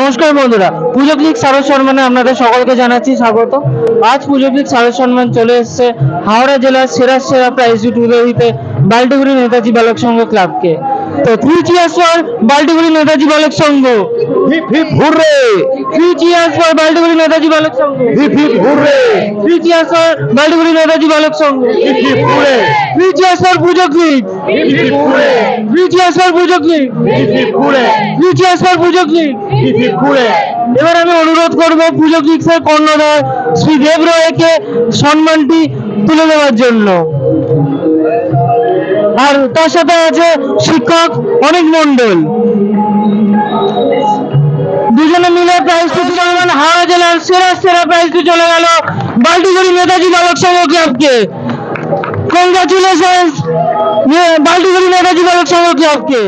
নমস্কার বন্ধুরা, পুজো ক্লিক সারদ সম্মানে আপনাদের সকলকে জানাচ্ছি স্বাগত। আজ পুজো ক্লিক সারদ সম্মান চলে এসছে হাওড়া জেলার সেরা সেরা প্রাইজ দিতে বাল্টিগুড়ি নেতাজি বালক সংঘ ক্লাবকে। তো three cheers for Baltiguri Netaji Balak Sangha? Hip hip hurray three cheers for Baltiguri Netaji Balak Sangha. Hip hip hurray three cheers for Baltiguri Netaji Balak Sangha. Hip hip hurray three cheers for Puja click hip hip hurray three cheers for Puja click hip hip hurray three cheers for Puja click hip hip hurray এবার আমি অনুরোধ করব পুজো কিক্সের কর্ণধার শ্রী দেব রয়কে সম্মানটি তুলে দেওয়ার জন্য। আর তার সাথে আছে শিক্ষক অনেক মন্ডল সেরা সেরা প্রাইজটি চলে গেল। বাল্টিগুড়ি নেতাজি বালক সংঘ ক্লাবকে কংগ্রাচুলেশন বাল্টিগুড়ি নেতাজি বালক সংঘ ক্লাবকে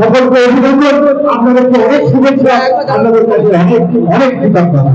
সকলকে অভিনন্দন। আপনাদেরকে অনেক শুভেচ্ছা আপনাদের কাছে অনেক অনেক কৃতজ্ঞতা।